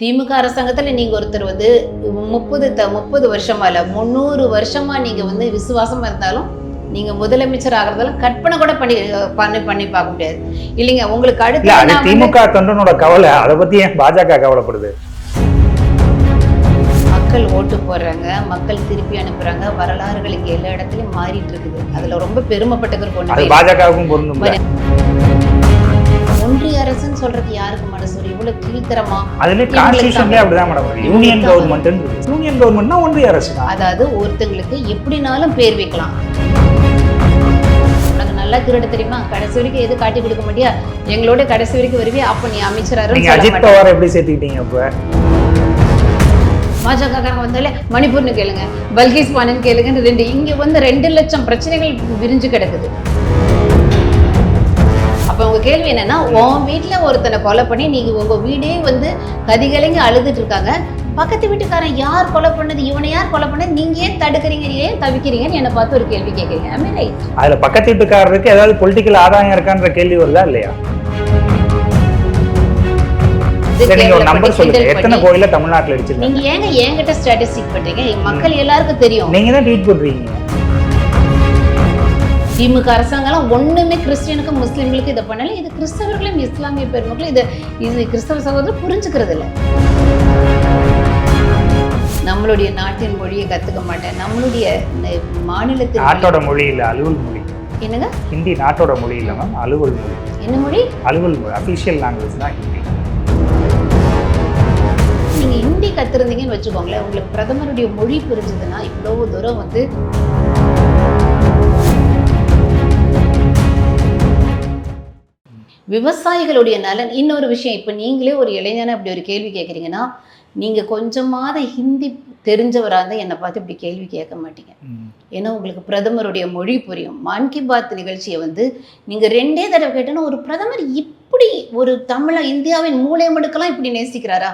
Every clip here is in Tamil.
திமுக அரசாங்கத்துல நீங்க ஒருத்தர் வந்து முப்பது த முப்பது வருஷமா இல்ல முந்நூறு வருஷமா நீங்க வந்து விசுவாசமா இருந்தாலும் நீங்க முதலமைச்சர் ஆகிறதெல்லாம் கற்பனை கூட பண்ணி பண்ணி பண்ணி பார்க்க முடியாது. இல்லைங்க உங்களுக்கு அடுத்து திமுக தொண்டனோட கவலை அதை பத்தி ஏன் பாஜக கவலைப்படுது? மக்கள் ஓட்டு போடுறாங்க மக்கள் திருப்பி அனுப்புறாங்க வரலாறுகள் இங்க எல்லா இடத்துலயும் மாறிட்டு இருக்குது. அதுல ரொம்ப பெருமைப்பட்டதற்கு அது ஒண்ணு பாஜகவுக்கும் பொருந்தும் ஒன்றிய அரசுன்னு சொல்றது யாருக்கு மனசு வரும்? இவ்வளவு கீழ்த்தரமா? அதுல இவங்களுக்கு கான்ஸ்டியூஷன்லயே அப்படிதான் மேடம். யூனியன் கவர்மெண்ட் யூனியன் கவர்மெண்ட்னா ஒன்றிய அரசு அதாவது ஒருத்தங்களுக்கு எப்படினாலும் பேர் வைக்கலாம். நல்லா திருட தெரியுமா? கடைசி வரைக்கும் எது காட்டி கொடுக்க மாட்டியா? எங்களோட கடைசி வரைக்கும் வருவே அப்ப நீ அமைச்சராரு அஜித் பவார் எப்படி சேர்த்துக்கிட்டீங்க இப்ப? பாஜகக்காரங்க வந்தாலே மணிப்பூர்னு கேளுங்க பல்கேஸ் பானன் கேளுங்க ரெண்டு இங்க வந்து ரெண்டு லட்சம் பிரச்சனைகள் விரிஞ்சு கிடக்குது. அப்ப உங்க கேள்வி என்னன்னா உன் வீட்டுல ஒருத்தனை கொலை பண்ணி நீங்க உங்க வீடே வந்து கதிகலைங்க அழுதுட்டு இருக்காங்க. பக்கத்து வீட்டுக்காரன் யார் கொலை பண்ணது? இவனை யார் கொலை பண்ணது? நீங்க ஏன் தடுக்கிறீங்க? ஏன் தவிக்கிறீங்கன்னு என்னை பார்த்து ஒரு கேள்வி கேட்குறீங்க அதுல பக்கத்து வீட்டுக்காரருக்கு ஏதாவது பொலிட்டிக்கல் ஆதாயம் இருக்கான்ற கேள்வி வருதா இல்லையா? எத்தனை கோயில தமிழ்நாட்டுல அடிச்சிருக்காங்க நீங்க ஏங்க என்கிட்ட ஸ்டாட்டிஸ்டிக் பண்றீங்க? மக்கள் எல்லாருக்கும் தெரியும். நீங்க தான் ட்வீட் பண்றீங்க திமுக அரசாங்கம் ஒண்ணுமே கிறிஸ்டியனுக்கும் முஸ்லிம்களுக்கும் இதை பண்ணல. இது கிறிஸ்தவர்களும் இஸ்லாமிய பெருமக்களும் இது இது கிறிஸ்தவ சகோதரர் புரிஞ்சுக்கிறது இல்ல. நம்மளுடைய நாட்டின் மொழியை கத்துக்க மாட்டேன். நம்மளுடைய மாநிலத்தின் மொழி- நாட்டோட மொழி இல்ல அலுவல் மொழி. என்னங்க? ஹிந்தி நாட்டோட மொழி இல்ல மேம் அலுவல் மொழி. என்ன மொழி? அலுவல் மொழி அபிஷியல் லாங்குவேஜ் தான் ஹிந்தி. நீங்க ஹிந்தி கத்திருந்தீங்கன்னு வச்சுக்கோங்களேன் உங்களுக்கு பிரதமருடைய மொழி புரிஞ்சதுன்னா இவ்வளவு தூரம் வந்து விவசாயிகளுடைய நலன். இன்னொரு விஷயம் இப்போ நீங்களே ஒரு இளைஞனை அப்படி ஒரு கேள்வி கேட்குறீங்கன்னா நீங்கள் கொஞ்சமாவது ஹிந்தி தெரிஞ்சவராக இருந்தால் என்னை பார்த்து இப்படி கேள்வி கேட்க மாட்டீங்க. ஏன்னா உங்களுக்கு பிரதமருடைய மொழி புரியும். மான் கி பாத் நிகழ்ச்சியை வந்து நீங்கள் ரெண்டே தடவை கேட்டோன்னா ஒரு பிரதமர் இப்படி ஒரு தமிழ இந்தியாவின் மூலை முடுக்கெல்லாம் இப்படி நேசிக்கிறாரா?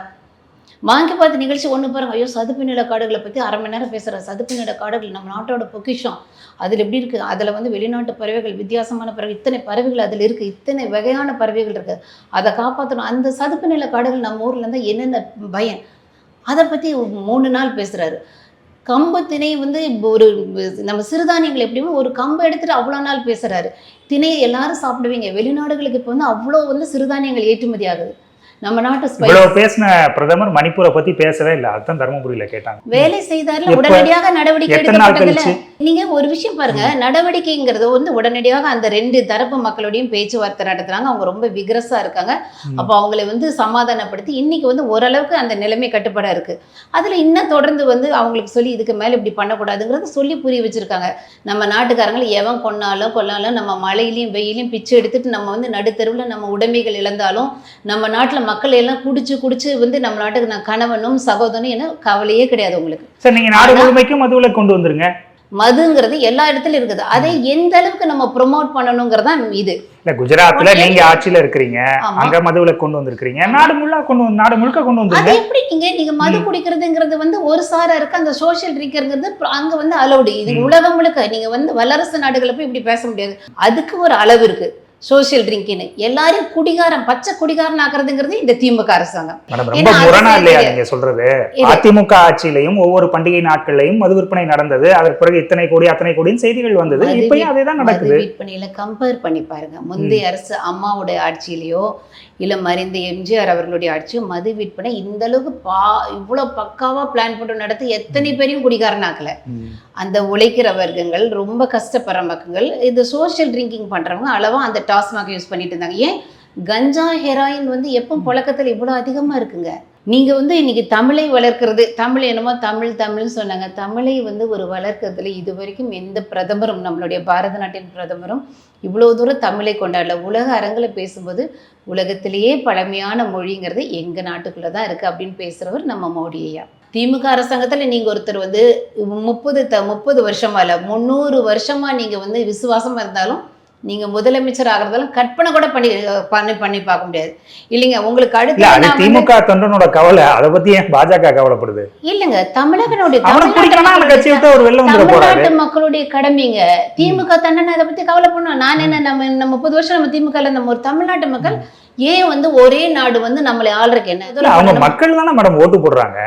வாங்கி பார்த்து நிகழ்ச்சி ஒன்று பாருங்க. ஐயோ சதுப்பு நில காடுகளை பற்றி அரை மணி நேரம் பேசுகிறார் சதுப்பு நில காடுகள் நம்ம நாட்டோட பொக்கிஷம். அதில் எப்படி இருக்குது அதில் வந்து வெளிநாட்டு பறவைகள் வித்தியாசமான பறவை இத்தனை பறவைகள் அதில் இருக்குது இத்தனை வகையான பறவைகள் இருக்குது அதை காப்பாற்றணும் அந்த சதுப்பு நில காடுகள் நம்ம ஊரில் இருந்தால் என்னென்ன பயம் அதை பற்றி மூணு நாள் பேசுகிறாரு கம்பு திணை வந்து இப்போ ஒரு நம்ம சிறுதானியங்கள் எப்படியுமே ஒரு கம்பு எடுத்துட்டு அவ்வளோ நாள் பேசுகிறாரு திணையை எல்லாரும் சாப்பிடுவீங்க. வெளிநாடுகளுக்கு இப்போ வந்து அவ்வளோ வந்து சிறுதானியங்கள் ஏற்றுமதி ஆகுது. நம்ம நாட்டு இவ்வளவு பேசின பிரதமர் மணிப்பூரை பத்தி பேசவே இல்லை. அதுதான் தருமபுரியில கேட்டாங்க. வேலை செய்தார்ல? உடனடியாக நடவடிக்கை எடுக்கப்பட்டதுல நீங்க ஒரு விஷயம் பாருங்க. நடவடிக்கைங்கிறது வந்து உடனடியாக அந்த ரெண்டு தரப்பு மக்களோடையும் பேச்சுவார்த்தை நடத்துறாங்க. அவங்க ரொம்ப விக்ரஸா இருக்காங்க. அப்போ அவங்களை வந்து சமாதானப்படுத்தி இன்னைக்கு வந்து ஓரளவுக்கு அந்த நிலைமை கட்டுப்பாடா இருக்கு. அதுல இன்னும் தொடர்ந்து வந்து அவங்களுக்கு சொல்லி இதுக்கு மேல இப்படி பண்ணக்கூடாதுங்கிறத சொல்லி புரிய வச்சிருக்காங்க. நம்ம நாட்டுக்காரங்களை எவன் கொன்னாலும் கொல்லாலும் நம்ம மழையிலையும் வெயிலையும் பிச்சை எடுத்துட்டு நம்ம வந்து நடுத்தெருவில் நம்ம உடைமைகள் இழந்தாலும் நம்ம நாட்டுல மக்கள் எல்லாம் குடிச்சு குடிச்சு வந்து நம்ம நாட்டுக்கு நான் கணவனும் சகோதரனும் என்ன கவலையே கிடையாது உங்களுக்கு. சரி நீங்க நாடு முழுமைக்கும் மதுவில கொண்டு வந்துருங்க. மதுங்கிறது எல்லா இடத்துலயும் இருக்குது. அதை எந்த அளவுக்கு நம்ம ப்ரொமோட் பண்ணணுங்கிறது இது. இல்ல குஜராத்ல. நீங்க ஆட்சியில இருக்கிறீங்க. அங்க மதுவில கொண்டு வந்திருக்கிறீங்க. நாடு முழுக்க கொண்டு வந்து- நாடு முழுக்க கொண்டு அது வந்துருங்க. எப்படி நீங்க நீங்க மது குடிக்கிறதுங்கிறது வந்து ஒரு சாரா இருக்கு அந்த சோஷியல் ட்ரிங்க்ங்கிறது அங்க வந்து அலௌடு இது. உலகம் முழுக்க நீங்க வந்து வல்லரசு நாடுகளை போய் இப்படி பேச முடியாது. அதுக்கு ஒரு அளவு இருக்கு. சோஷியல் ட்ரிங்க்னு எல்லாரையும் குடிகாரன் பச்சை குடிகாரன் ஆக்குறதுங்கிறது இந்த திமுக அரசாங்கம். ரொம்ப முரணா இல்லையா. நீங்க சொல்றது? அதிமுக ஆட்சியிலையும் ஒவ்வொரு பண்டிகை நாட்கள்லையும் மது விற்பனை நடந்தது. அதற்கு பிறகு இத்தனை கோடி அத்தனை கோடின்னு செய்திகள் வந்தது. இப்பயும் அதே தான் நடக்குது. விற்பனையில கம்பேர் பண்ணி பாருங்க. முந்தைய அரசு அம்மாவுடைய ஆட்சியிலையோ இல்ல மறைந்த எம்ஜிஆர் அவர்களுடைய ஆட்சியோ மது விற்பனை இந்த அளவுக்கு பா இவ்வளவு பக்காவா பிளான் போட்டு நடத்தி எத்தனை பேரையும் குடிகாரனாக்கல. ம். அந்த உழைக்கிற வர்க்கங்கள் ரொம்ப கஷ்டப்படுற மக்கள் இது சோஷியல் ட்ரிங்கிங் பண்றவங்க அளவா அந்த டாஸ்மாக் யூஸ் பண்ணிட்டு இருந்தாங்க. ஏன்? கஞ்சா ஹெராயின் வந்து எப்போ புழக்கத்துல இவ்வளோ அதிகமா இருக்குங்க? நீங்க வந்து இன்னைக்கு தமிழை வளர்க்கறது தமிழ் என்னமோ தமிழ் தமிழ்னு சொன்னாங்க. தமிழை வந்து ஒரு வளர்க்கறதுல இது வரைக்கும் எந்த பிரதமரும் நம்மளுடைய பாரத நாட்டின் பிரதமரும் இவ்வளோ தூரம் தமிழை கொண்டாடல. உலக அரங்கில் பேசும்போது உலகத்திலேயே பழமையான மொழிங்கிறது எங்க நாட்டுக்குள்ள தான் இருக்கு அப்படின்னு பேசுறவர் நம்ம மோடி ஐயா. திமுக அரசாங்கத்துல நீங்க ஒருத்தர் வந்து முப்பது த முப்பது வருஷமா இல்ல முந்நூறு வருஷமா நீங்க வந்து விசுவாசமா இருந்தாலும் நீங்க முதலமைச்சர் ஆகிறதெல்லாம் கற்பனை கூட பண்ணி பண்ணி பண்ணி பார்க்க முடியாது. இல்லைங்க உங்களுக்கு அடுத்து திமுக தொண்டனோட கவலை அதை பத்தி ஏன் பாஜக கவலைப்படுது? இல்லைங்க தமிழகனுடைய தமிழ்நாட்டு மக்களுடைய கடமைங்க. திமுக தண்டனை அதை பத்தி கவலை பண்ணும். நான் என்ன நம்ம முப்பது வருஷம் நம்ம திமுக நம்ம ஒரு தமிழ்நாட்டு மக்கள் ஏன் வந்து ஒரே நாடு வந்து நம்மளை ஆள்றதுக்கு என்ன? அவங்க. மக்கள் தானே மேடம் ஓட்டு போடுறாங்க.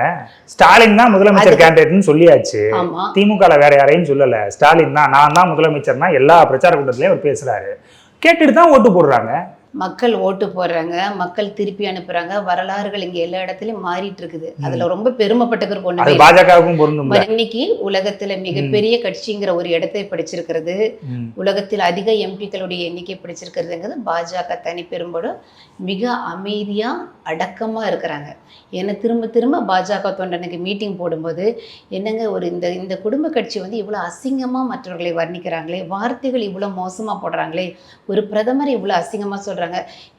ஸ்டாலின் தான் முதலமைச்சர் கேண்டிடேட்னு சொல்லியாச்சு. திமுக வேற யாரையும் சொல்லல. ஸ்டாலின் தான் நான் தான் முதலமைச்சர்னா எல்லா பிரச்சார கூட்டத்திலயும் அவர் பேசுறாரு. கேட்டுட்டு தான் ஓட்டு போடுறாங்க. மக்கள் ஓட்டு போடுறாங்க மக்கள் திருப்பி அனுப்புறாங்க வரலாறுகள் இங்க எல்லா இடத்துலயும் மாறிட்டு இருக்குது அதுல ரொம்ப ஒண்ணுமே இல்லை. பாஜகவுக்கும் பொருந்தும் இன்னைக்கு உலகத்துல மிகப்பெரிய கட்சிங்கிற ஒரு இடத்தை பிடிச்சிருக்கிறது. உலகத்தில் அதிக எம்பிக்களுடைய எண்ணிக்கை பிடிச்சிருக்கிறதுங்கிறது பாஜக தனி பெரும்போடு மிக அமைதியா அடக்கமா இருக்கிறாங்க. ஏன்னா திரும்ப திரும்ப பாஜக தொண்டனுக்கு மீட்டிங் போடும்போது என்னங்க ஒரு இந்த இந்த குடும்ப கட்சி வந்து இவ்வளோ அசிங்கமா மற்றவர்களை வர்ணிக்கிறாங்களே வார்த்தைகள் இவ்வளோ மோசமா போடுறாங்களே ஒரு பிரதமர் இவ்வளோ அசிங்கமா சொல்றாங்க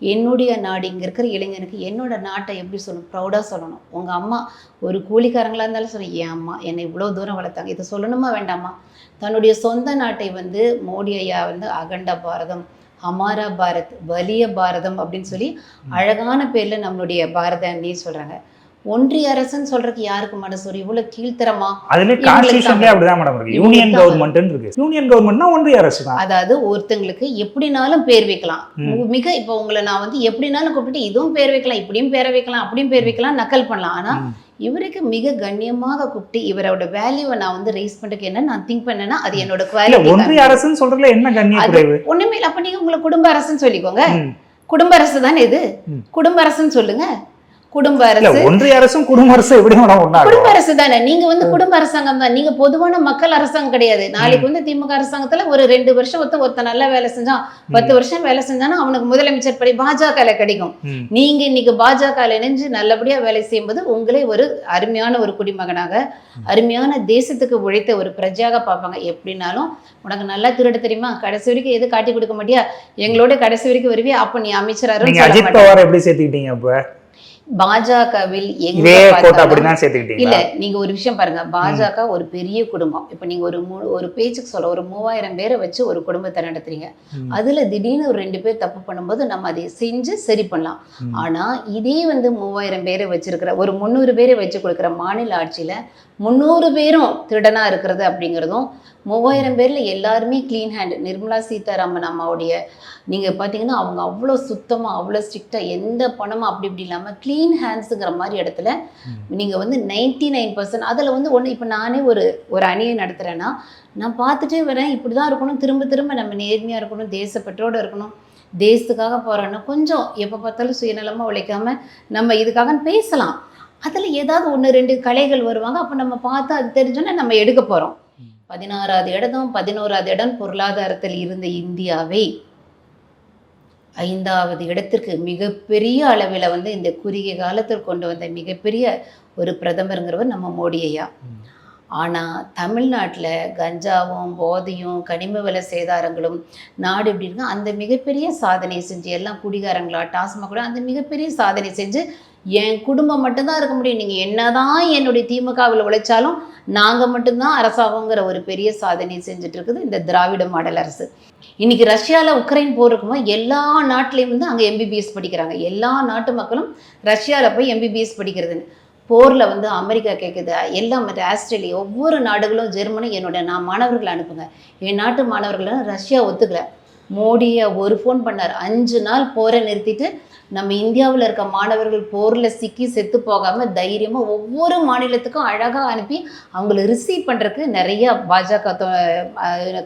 என்னுடைய நாடு இங்க இருக்கிற இளைஞனுக்கு என்னோட நாட்டை எப்படி சொல்லணும் ப்ரௌடா சொல்லணும். உங்க அம்மா ஒரு கூலிக்காரங்களா இருந்தாலும் சொல்லி என் அம்மா என்னை இவ்வளோ தூரம் வளர்த்தாங்க. இதை சொல்லணுமா வேண்டாமா? தன்னுடைய சொந்த நாட்டை வந்து மோடி ஐயா வந்து அகண்ட பாரதம் ஹமாரா பாரத் வலிய பாரதம் அப்படின்னு சொல்லி அழகான பேர்ல நம்மளுடைய பாரத அண்ணி சொல்றாங்க. ஒன்றிய அரசுன்னு சொல்றதுக்கு யாருக்கு மனசு வரும்? இவ்வளவு கீழ்த்தரமா? அதுல கான்ஸ்டியூஷன்லயே தான். அப்படிதான் மேடம் இருக்கு. யூனியன் கவர்மெண்ட் இருக்கு. யூனியன் கவர்மெண்ட்னா ஒன்றிய அரசு தான். அதாவது ஒருத்தங்களுக்கு எப்படினாலும் பேர் வைக்கலாம். மிக இப்போ உங்களை நான் வந்து எப்படினாலும் கூப்பிட்டு இதுவும் பேர் வைக்கலாம் இப்படியும் பேர் வைக்கலாம் அப்படியும் பேர் வைக்கலாம் நக்கல் பண்ணலாம். ஆனா. இவருக்கு மிக கண்ணியமாக கூப்பிட்டு இவரோட வேல்யூவை நான் வந்து ரைஸ் பண்றதுக்கு என்ன நான் திங்க் பண்ணேன்னா அது என்னோட குவாலிட்டி ஒன்றிய அரசுன்னு சொல்றதுல என்ன கண்ணிய அது- குறைவு ஒண்ணுமே இல்லை அப்ப நீங்க உங்களை குடும்ப அரசுன்னு சொல்லிக்கோங்க. குடும்ப அரசு தானே இது. குடும்ப அரசுன்னு சொல்லுங்க. குடும்ப அரசு. ஒன்றிய அரசும் குடும்ப அரசும் எப்படி குடும்ப அரசு தானே? நீங்க வந்து குடும்ப அரசாங்கம் தான். நீங்க பொதுவான மக்கள் அரசாங்கம் கிடையாது. நாளைக்கு வந்து திமுக அரசாங்கத்துல ஒரு ரெண்டு வருஷம் ஒருத்தன் ஒருத்தன் நல்லா வேலை செஞ்சான். பத்து வருஷம் வேலை செஞ்சானா அவனுக்கு முதலமைச்சர் படி பாஜக கிடைக்கும். நீங்க இன்னைக்கு பாஜக இணைஞ்சு நல்லபடியா வேலை செய்யும்போது உங்களே ஒரு அருமையான ஒரு குடிமகனாக அருமையான தேசத்துக்கு உழைத்த ஒரு பிரஜையாக பார்ப்பாங்க. எப்படினாலும் உனக்கு நல்லா திருட தெரியுமா? கடைசி வரைக்கும் எது காட்டி கொடுக்க மாட்டியா? எங்களோட கடைசி வரைக்கும் வருவியா? அப்ப நீ சொல்ல அஜித். பவார் எப்படி சேர்த்துக்கிட்டீங்க அப்ப? பாஜகவில் இதே கோட்டை இல்ல நீங்க ஒரு விஷயம் பாருங்க. பாஜக ஒரு பெரிய குடும்பம். இப்ப நீங்க ஒரு ஒரு பேச்சுக்கு சொல்ல ஒரு மூவாயிரம் பேரை வச்சு ஒரு குடும்பத்தை நடத்துறீங்க. அதுல திடீர்னு ஒரு ரெண்டு பேர் தப்பு பண்ணும்போது நம்ம அதை செஞ்சு சரி பண்ணலாம். ஆனா இதே வந்து மூவாயிரம் பேரை வச்சிருக்கிற ஒரு முந்நூறு பேரை வச்சு கொடுக்குற மாநில ஆட்சியில முந்நூறு பேரும் திருடனா இருக்கிறது அப்படிங்கிறதும் மூவாயிரம் பேர்ல எல்லாருமே க்ளீன் ஹேண்ட் நிர்மலா சீதாராமன் அம்மாவுடைய நீங்க பாத்தீங்கன்னா அவங்க அவ்வளோ சுத்தமா அவ்வளோ ஸ்ட்ரிக்டா எந்த பணமும் அப்படி இப்படி இல்லாம க்ளீன் ஹேண்ட்ஸுங்கிற மாதிரி இடத்துல நீங்க வந்து நைன்டி நைன் பர்சன்ட் அதில் வந்து ஒன்று இப்போ நானே ஒரு ஒரு அணியை நடத்துகிறேன்னா நான் பார்த்துட்டே வரேன். இப்படி தான் இருக்கணும். திரும்ப திரும்ப நம்ம நேர்மையாக இருக்கணும். தேசப்பற்றோடு இருக்கணும். தேசத்துக்காக போகிறோன்னா கொஞ்சம் எப்போ பார்த்தாலும் சுயநலமாக உழைக்காம நம்ம இதுக்காக பேசலாம். அதில் ஏதாவது ஒன்று ரெண்டு கலைகள் வருவாங்க. அப்போ நம்ம பார்த்து அது தெரிஞ்சோன்னா நம்ம எடுக்க போகிறோம் பதினாறாவது இடமும் பதினோராவது இடம் பொருளாதாரத்தில் இருந்த இந்தியாவை. ஐந்தாவது இடத்திற்கு மிகப்பெரிய அளவில் வந்து இந்த குறுகிய காலத்தில் கொண்டு வந்த மிகப்பெரிய ஒரு பிரதமருங்கிறவர் நம்ம மோடி ஐயா. ஆனால் தமிழ்நாட்டில் கஞ்சாவும் போதையும் கனிம வள சேதாரங்களும் நாடு எப்படி இருக்கு. அந்த மிகப்பெரிய சாதனை செஞ்சு எல்லாம் குடிகாரங்களா டாஸ்மாக் கூட அந்த மிகப்பெரிய சாதனை செஞ்சு என் குடும்பம் மட்டும்தான் இருக்க முடியும். நீங்கள் என்னதான் என்னுடைய திமுகவில் உழைச்சாலும் நாங்கள் மட்டும்தான் அரசாங்கங்கிற ஒரு பெரிய சாதனை செஞ்சுட்டு இருக்குது இந்த திராவிட மாடல் அரசு. இன்னைக்கு ரஷ்யாவில் உக்ரைன் போர் இருக்கும்போது எல்லா நாட்டிலையும் வந்து அங்கே எம்பிபிஎஸ் படிக்கிறாங்க. எல்லா நாட்டு மக்களும் ரஷ்யாவில் போய் எம்பிபிஎஸ் படிக்கிறதுன்னு. போரில் வந்து அமெரிக்கா கேட்குது எல்லாம் மற்ற ஆஸ்திரேலியா ஒவ்வொரு நாடுகளும் ஜெர்மனி என்னோட நான் மாணவர்களை அனுப்புங்க. என் நாட்டு மாணவர்களை ரஷ்யா ஒத்துக்கல. மோடியை ஒரு ஃபோன் பண்ணார். அஞ்சு நாள் போரை நிறுத்திட்டு நம்ம இந்தியாவில் இருக்க மாணவர்கள் போரில் சிக்கி செத்து போகாமல் தைரியமாக ஒவ்வொரு மாநிலத்துக்கும் அழகாக அனுப்பி அவங்கள ரிசீவ் பண்ணுறதுக்கு நிறைய பாஜக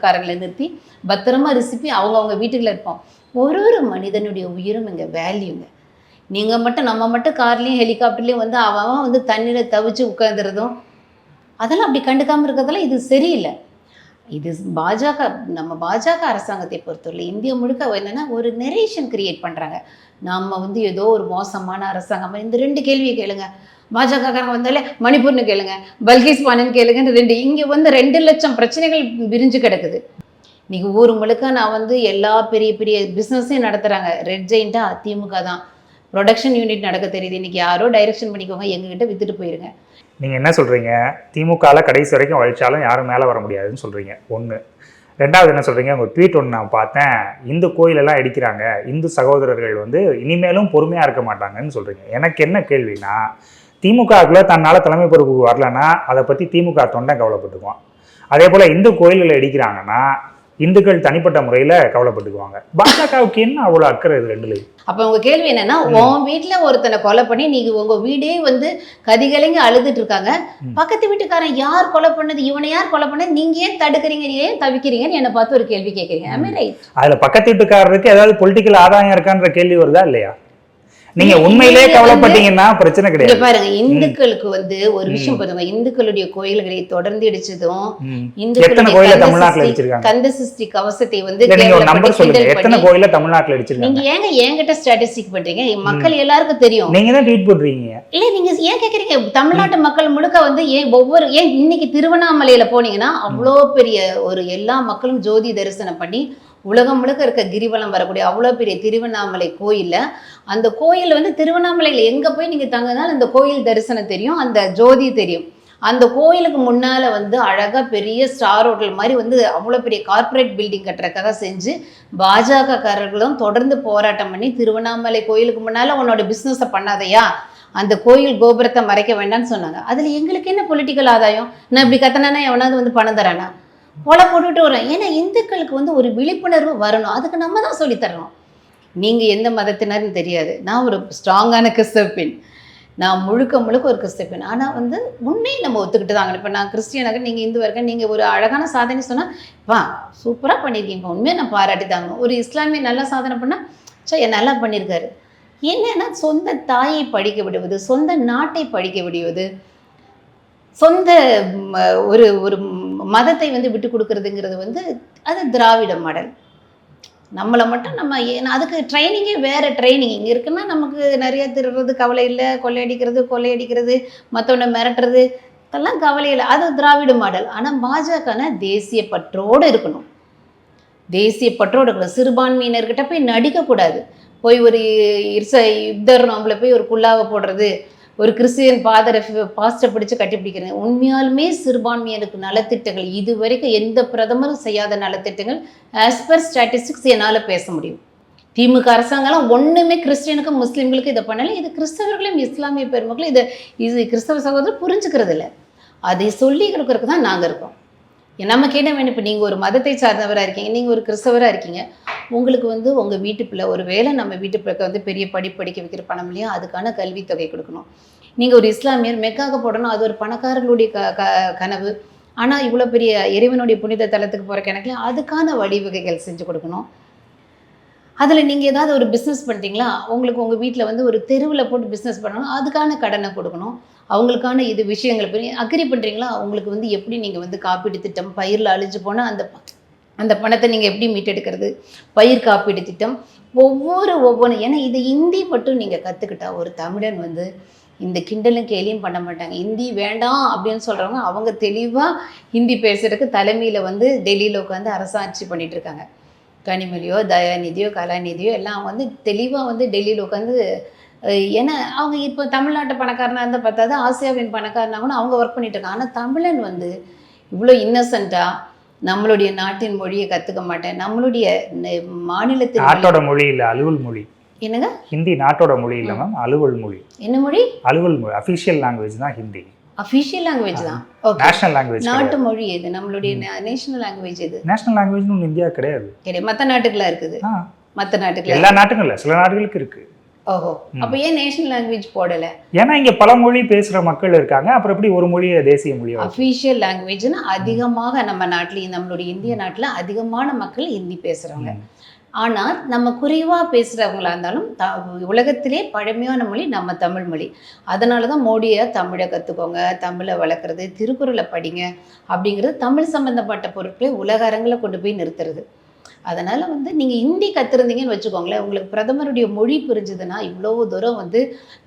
காரங்களை நிறுத்தி பத்திரமா ரிசிப்பி அவங்கவுங்க வீட்டுக்குள்ள இருப்போம். ஒரு ஒரு மனிதனுடைய உயிரும் இங்கே வேல்யூங்க நீங்கள் மட்டும் நம்ம மட்டும் கார்லேயும் ஹெலிகாப்டர்லேயும் வந்து அவன் அவன் வந்து தண்ணியில் தவிச்சு உட்காந்துருதும் அதெல்லாம் அப்படி கண்டுக்காமல் இருக்கிறதெல்லாம் இது சரியில்லை. இது பாஜக நம்ம பாஜக அரசாங்கத்தை பொறுத்தவரை இந்தியா முழுக்க என்னென்னா ஒரு நெரேஷன் கிரியேட் பண்ணுறாங்க நம்ம வந்து ஏதோ ஒரு மோசமான அரசாங்கம். இந்த ரெண்டு கேள்வியை கேளுங்க. பாஜகக்காரங்க வந்தாலே மணிப்பூர்னு கேளுங்க பல்கிஸ் பானன் கேளுங்கன்னு ரெண்டு. இங்கே வந்து ரெண்டு லட்சம் பிரச்சனைகள் விரிஞ்சு கிடக்குது. இன்னைக்கு ஊர் முழுக்க நான் வந்து எல்லா பெரிய பெரிய பிஸ்னஸையும் நடத்துகிறாங்க ரெட் ஜெயின்ட்டாக திமுக தான். ப்ரொடக்ஷன் யூனிட் நடக்க தெரியுது. இன்னைக்கு யாரோ டைரக்ஷன் பண்ணிக்கோங்க எங்ககிட்ட வித்துட்டு போயிருங்க. நீங்கள் என்ன சொல்கிறீங்க திமுகவில் கடைசி வரைக்கும் அழிச்சாலும் யாரும் மேலே வர முடியாதுன்னு சொல்கிறீங்க ஒன்று ரெண்டாவது என்ன சொல்கிறீங்க உங்கள் ட்வீட் ஒன்று நான் பார்த்தேன். இந்து கோயிலெல்லாம் இடிக்கிறாங்க. இந்து சகோதரர்கள் வந்து இனிமேலும் பொறுமையாக இருக்க மாட்டாங்கன்னு சொல்கிறீங்க எனக்கு என்ன கேள்வினா திமுகவில் தன்னால் தலைமை பொறுப்புக்கு வரலன்னா அதை பற்றி திமுக தொண்டை கவலைப்பட்டுக்குவான். அதே போல் இந்து கோயில்களை இடிக்கிறாங்கன்னா இந்துக்கள் தனிப்பட்ட முறையில கவலைப்பட்டுக்குவாங்க. பாஜகவுக்கு என்ன அவ்வளவு அக்கறை இது ரெண்டுலையும்? அப்ப உங்க கேள்வி என்னன்னா உன் வீட்ல ஒருத்தனை கொலை பண்ணி நீங்க உங்க வீடே வந்து கதிகலைங்க அழுதுட்டு இருக்காங்க. பக்கத்து வீட்டுக்காரன் யார் கொலை பண்ணது? இவனை யார் கொலை பண்ணது? நீங்க ஏன் தடுக்கிறீங்க? நீங்க ஏன் தவிக்கிறீங்கன்னு என்னை பார்த்து ஒரு கேள்வி கேட்குறீங்க. அதுல பக்கத்து வீட்டுக்காரருக்கு ஏதாவது பொலிட்டிக்கல் ஆதாயம் இருக்கான்ற கேள்வி வருதா இல்லையா? நீங்க உண்மையிலே கவலைப்பட்டீங்கன்னா பிரச்சனை கிடையாது. பாருங்க இந்துக்களுக்கு வந்து ஒரு விஷயம். பாருங்க இந்துக்களுடைய கோயில்களை தொடர்ந்து இடிச்சதும் எத்தனை கோயில தமிழ்நாட்டுல அடிச்சிருக்காங்க கந்த சஷ்டி கவசத்தை வந்து நீங்க நம்பர் சொல்லுங்க. எத்தனை கோயில தமிழ்நாட்டுல அடிச்சிருக்காங்க நீங்க ஏங்க என்கிட்ட ஸ்டாட்டிஸ்டிக் பண்றீங்க? மக்கள் எல்லாருக்கும் தெரியும். நீங்க தான் ட்வீட் பண்றீங்க இல்ல நீங்க ஏன் கேக்குறீங்க? தமிழ்நாட்டு மக்கள் முழுக்க வந்து ஏன் ஒவ்வொரு ஏன் இன்னைக்கு திருவண்ணாமலையில போனீங்கன்னா அவ்வளோ பெரிய ஒரு எல்லா மக்களும் ஜோதி தரிசனம் பண்ணி உலகம் முழுக்க இருக்க கிரிவலம் வரக்கூடிய அவ்வளோ பெரிய திருவண்ணாமலை கோயிலில் அந்த கோயில் வந்து திருவண்ணாமலையில் எங்கே போய் நீங்கள் தங்கினாலும் அந்த கோயில் தரிசனம் தெரியும் அந்த ஜோதி தெரியும். அந்த கோயிலுக்கு முன்னால் வந்து அழகாக பெரிய ஸ்டார் ஹோட்டல் மாதிரி வந்து அவ்வளோ பெரிய கார்ப்பரேட் பில்டிங் கட்டுறதுக்காக செஞ்சு பாஜக காரர்களும் தொடர்ந்து போராட்டம் பண்ணி திருவண்ணாமலை கோயிலுக்கு முன்னால் உன்னோட பிஸ்னஸை பண்ணாதையா? அந்த கோயில் கோபுரத்தை மறைக்க வேண்டாம்னு சொன்னாங்க. அதில் எங்களுக்கு என்ன பொலிட்டிக்கல் ஆதாயம்? நான் இப்படி கத்தனா எவனாவது வந்து பணம் தரானா? கொலை போட்டுட்டு வரேன் ஏன்னா இந்துக்களுக்கு வந்து ஒரு விழிப்புணர்வு வரணும். அதுக்கு நம்ம தான் சொல்லித் தரணும். நீங்கள் எந்த மதத்தினர்னு தெரியாது. நான் ஒரு ஸ்ட்ராங்கான கிறிஸ்தவ பெண் நான் முழுக்க முழுக்க ஒரு கிறிஸ்தவ பெண் ஆனால் வந்து உண்மையை நம்ம ஒத்துக்கிட்டு தாங்க இப்போ நான் கிறிஸ்டியனாக நீங்கள் இந்து இருக்க நீங்கள் ஒரு அழகான சாதனை சொன்னால் வா சூப்பராக பண்ணியிருக்கீங்க உண்மையை நான் பாராட்டி தாங்க. ஒரு இஸ்லாமிய நல்லா சாதனை பண்ணால் சே நல்லா பண்ணியிருக்காரு என்னென்னா சொந்த தாயை படிக்க விடுவது சொந்த நாட்டை படிக்க விடுவது சொந்த ஒரு ஒரு மதத்தை வந்து விட்டு கொடுக்கறதுங்கிறது வந்து அது திராவிட மாடல். நம்மளை மட்டும் நம்ம அதுக்கு ட்ரைனிங்கே வேறு ட்ரைனிங் இங்கே இருக்குன்னா நமக்கு நிறைய திருடுறது கவலை இல்லை கொள்ளையடிக்கிறது கொள்ளையடிக்கிறது மற்றவனை மிரட்டுறது இதெல்லாம் கவலை இல்லை. அது திராவிட மாடல். ஆனால் பாஜகனா தேசிய பற்றோடு இருக்கணும். தேசிய பற்றோடு இருக்கணும். சிறுபான்மையினர்கிட்ட போய் நடிக்கக்கூடாது. போய் ஒரு இர்ச யுத்தர் நம்மள போய் ஒரு குல்லாவை போடுறது ஒரு கிறிஸ்டியன் பாதரை பாஸ்டை பிடிச்சு கட்டிப்பிடிக்கிறது உண்மையாலுமே சிறுபான்மையினருக்கு நலத்திட்டங்கள் இது வரைக்கும் எந்த பிரதமரும் செய்யாத நலத்திட்டங்கள் ஆஸ் பர் ஸ்டாட்டிஸ்டிக்ஸ் என்னால் பேச முடியும். திமுக அரசாங்கம்லாம் ஒன்றுமே கிறிஸ்டியனுக்கும் முஸ்லீம்களுக்கும் இதை பண்ணலை. இது கிறிஸ்தவர்களையும் இஸ்லாமிய பெருமக்களும் இதை இது கிறிஸ்தவ சகோதரர் புரிஞ்சுக்கிறது இல்லை அதை சொல்லி கொடுக்கறதுக்கு தான் நாங்கள் இருக்கோம். நமக்கு என்ன வேணும் இப்போ நீங்கள் ஒரு மதத்தை சார்ந்தவராக இருக்கீங்க நீங்கள் ஒரு கிறிஸ்தவராக இருக்கீங்க உங்களுக்கு வந்து உங்கள் வீட்டு பிள்ளை ஒரு வேளை நம்ம வீட்டு பிள்ளைக்கு வந்து பெரிய படிப்பு படிக்க வைக்கிற பணம் இல்லையா அதுக்கான கல்வித்தொகை கொடுக்கணும். நீங்கள் ஒரு இஸ்லாமியர் மெக்காக போடணும் அது ஒரு பணக்காரர்களுடைய க க கனவு. ஆனால் இவ்வளோ பெரிய இறைவனுடைய புனித தலத்துக்கு போகிற கணக்கில் அதுக்கான வழிவகைகள் செஞ்சு கொடுக்கணும். அதில் நீங்கள் ஏதாவது ஒரு பிஸ்னஸ் பண்ணுறீங்களா உங்களுக்கு உங்கள் வீட்டில் வந்து ஒரு தெருவில் போட்டு பிஸ்னஸ் பண்ணணும் அதுக்கான கடனை கொடுக்கணும். அவங்களுக்கான இது விஷயங்கள் பண்ணி அக்ரி பண்ணுறீங்களா அவங்களுக்கு வந்து எப்படி நீங்கள் வந்து காப்பீட்டு திட்டம் பயிரில் அழிஞ்சு போனால் அந்த அந்த பணத்தை நீங்கள் எப்படி மீட்டெடுக்கிறது? பயிர் காப்பீடு திட்டம் ஒவ்வொரு ஒவ்வொன்று ஏன்னா இது ஹிந்தி மட்டும் நீங்கள் கற்றுக்கிட்டா ஒரு தமிழன் வந்து இந்த கிண்டலும் கேலியும் பண்ண மாட்டாங்க. ஹிந்தி வேண்டாம் அப்படின்னு சொல்கிறவங்க அவங்க தெளிவாக ஹிந்தி பேசுகிறதுக்கு தலைமையில் வந்து டெல்லியில் உட்காந்து அரசாட்சி பண்ணிகிட்ருக்காங்க இருக்காங்க. கனிமொழியோ தயாநிதியோ கலாநிதியோ எல்லாம் வந்து தெளிவாக வந்து டெல்லியில் உட்காந்து ஏன்னா அவங்க இப்போ தமிழ்நாட்டு பணக்காரனாக இருந்தால் பார்த்தாது ஆசியாவின் பணக்காரனா கூட அவங்க ஒர்க் பண்ணிட்டு இருக்காங்க. ஆனால் தமிழன் வந்து இவ்வளோ இன்னசென்ட்டாக நம்மளுடைய நாட்டின் மொழியை கற்றுக்க மாட்டேன். நம்மளுடைய மாநிலத்தின் மொழி- நாட்டோட மொழி இல்ல அலுவல் மொழி. என்னங்க? ஹிந்தி நாட்டோட மொழி இல்ல மேம் அலுவல் மொழி. என்ன மொழி? அலுவல் மொழி. அஃபிஷியல் லாங்குவேஜ் தான் ஹிந்தி. அஃபிஷியல் லாங்குவேஜ் தான்? ஓகே நேஷனல் லாங்குவேஜ் நாட்டு மொழி எது? நம்மளுடைய நேஷனல் லாங்குவேஜ் எது? நேஷனல் லாங்குவேஜ்னு ஒன்று இந்தியா கிடையாது. கிடையாது. மற்ற நாட்டுக்குலாம் இருக்குது. மற்ற நாட்டுக்குலாம் எல்லா நாட்டுக்கும் இல்லை. சில நாடுகளுக்கு இருக்கு. ஓஹோ. அப்போ ஏன் நேஷனல் லாங்குவேஜ் போடலை? ஏன்னா இங்க பல மொழி பேசுற மக்கள் இருக்காங்க. அப்புறம் எப்படி ஒரு மொழியை தேசிய மொழியா அஃபிஷியல் லாங்குவேஜ்னா அதிகமாக நம்ம நாட்டில் நம்மளுடைய இந்திய நாட்டில் அதிகமான மக்கள் ஹிந்தி பேசுகிறவங்க ம். ஆனால் நம்ம குறைவாக பேசுகிறவங்களா இருந்தாலும் த உலகத்திலே பழமையான மொழி நம்ம தமிழ் மொழி. அதனால தான் மோடியை தமிழை கற்றுக்கோங்க தமிழை வளர்க்குறது திருக்குறளை படிங்க அப்படிங்கிறது தமிழ் சம்மந்தப்பட்ட பொருட்களை உலக அரங்கில் கொண்டு போய் நிறுத்துறது. அதனால் வந்து நீங்கள் ஹிந்தி கற்றுருந்தீங்கன்னு வச்சுக்கோங்களேன் உங்களுக்கு பிரதமருடைய மொழி புரிஞ்சுதுன்னா இவ்வளோ தூரம் வந்து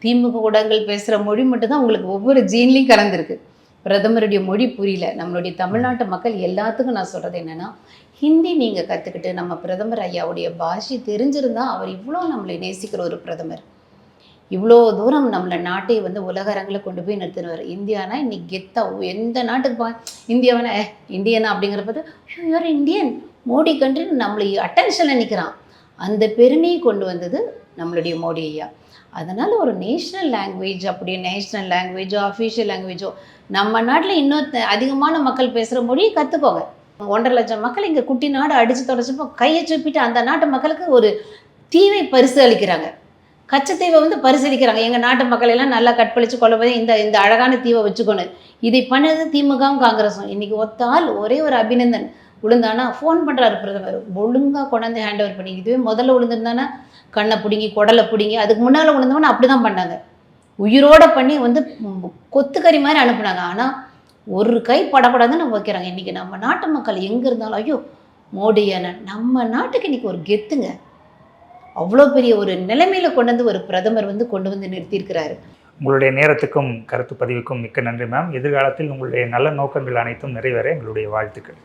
திமுக ஊடகங்கள் பேசுகிற மொழி மட்டும்தான் உங்களுக்கு ஒவ்வொரு ஜீன்லேயும் கலந்துருக்கு. பிரதமருடைய மொழி புரியல. நம்மளுடைய தமிழ்நாட்டு மக்கள் எல்லாத்துக்கும் நான் சொல்கிறது என்னென்னா ஹிந்தி நீங்கள் கற்றுக்கிட்டு நம்ம பிரதமர் ஐயாவுடைய பாஷை தெரிஞ்சிருந்தால் அவர் இவ்வளோ நம்மளை நேசிக்கிற ஒரு பிரதமர். இவ்வளோ தூரம் நம்மளை நாட்டை வந்து உலக அரங்கில் கொண்டு போய் நிறுத்தினவர். இந்தியானா? இன்னைக்கு கெத்தா. எந்த நாட்டுக்கு பா இந்தியாவானா? ஏ இந்தியனா அப்படிங்கிற யூஆர் இந்தியன். மோடி கண்டு நம்மளை அட்டென்ஷனில் நிற்கிறான் அந்த பெருமையை கொண்டு வந்தது நம்மளுடைய மோடி ஐயா. அதனால் ஒரு நேஷ்னல் லாங்குவேஜ் அப்படி நேஷ்னல் லாங்குவேஜோ அஃபிஷியல் லாங்குவேஜோ நம்ம நாட்டில் இன்னும் அதிகமான மக்கள் பேசுகிற மொழியை கற்றுக்கோங்க ஒன்றரை லட்சம் மக்கள் இங்கே குட்டி நாடு அடித்து தொடச்சப்போ கையை சுப்பிட்டு அந்த நாட்டு மக்களுக்கு ஒரு தீவை பரிசு அளிக்கிறாங்க கச்சத்தீவை வந்து பரிசளிக்கிறாங்க. எங்கள் நாட்டு மக்கள் எல்லாம் நல்லா கற்பழித்து கொள்ளும்போது இந்த இந்த அழகான தீவை வச்சுக்கணும் இதை பண்ணது திமுகவும் காங்கிரஸும் இன்றைக்கி ஒத்தால் ஒரே ஒரு அபிநந்தன். விழுந்தானா ஃபோன் பண்ணுறாரு பிரதமர். ஒழுங்காக கொண்டாந்து ஹேண்ட் ஓவர் பண்ணி இதுவே முதல்ல விழுந்திருந்தானா கண்ணை பிடுங்கி குடலை பிடுங்கி அதுக்கு முன்னால் விழுந்தவன அப்படி தான் பண்ணாங்க. உயிரோட பண்ணி வந்து கொத்துக்கறி மாதிரி அனுப்புனாங்க. ஆனால் ஒரு கை படப்படாதுன்னு வைக்கிறாங்க. இன்றைக்கி நம்ம நாட்டு மக்கள் எங்கே இருந்தாலும் ஐயோ மோடி அண்ணன் நம்ம நாட்டுக்கு இன்றைக்கி ஒரு கெத்துங்க. அவ்வளோ பெரிய ஒரு நிலைமையில கொண்டு வந்து ஒரு பிரதமர் வந்து கொண்டு வந்து நிறுத்தியிருக்கிறாரு. உங்களுடைய நேரத்துக்கும் கருத்து பதிவுக்கும் மிக்க நன்றி மேம் எதிர்காலத்தில் உங்களுடைய நல்ல நோக்கங்கள் அனைத்தும் நிறைவேற எங்களுடைய வாழ்த்துக்கள்.